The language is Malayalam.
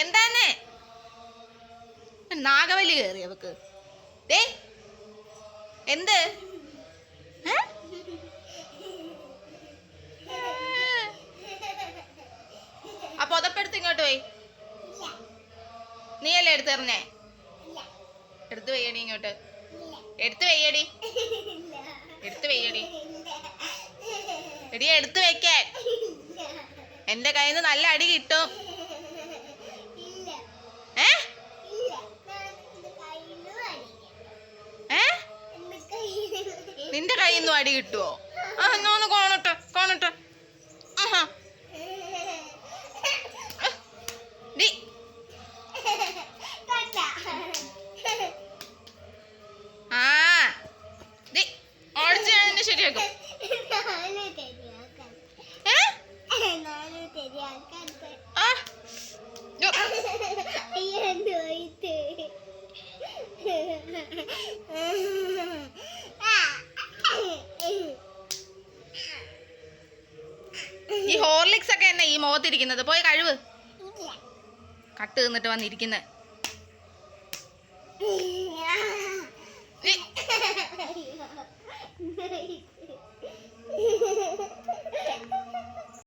എന്താന്ന് നാഗവല്ലി കയറി അവക്ക്. ദേ എന്ത്? ആ പുതപ്പെടുത്ത് ഇങ്ങോട്ട് പോയി. നീയല്ലേ എടുത്തെറിഞ്ഞേ തരണേ വയ്യടി ഇങ്ങോട്ട്. എടുത്തു വെയ്യടി എടുത്തു വെയ്യടി എടി എടുത്തു വെക്കാൻ. എന്റെ കയ്യിൽ നിന്ന് നല്ല അടി കിട്ടും. നിന്റെ കയ്യിൽ നിന്നും അടി കിട്ടുവോ? ആ ഒന്ന് കോണട്ടെ കോണട്ടെ. ആ. ഡി, ഓടിച്ച് ഞാൻ ശരിയാക്കും. ഈ ഹോർലിക്സ് ഒക്കെ എന്നെ ഈ മുഖത്തിരിക്കുന്നത്? പോയി കഴിവ്. കട്ട് തിന്നിട്ട് വന്നിരിക്കുന്നത്.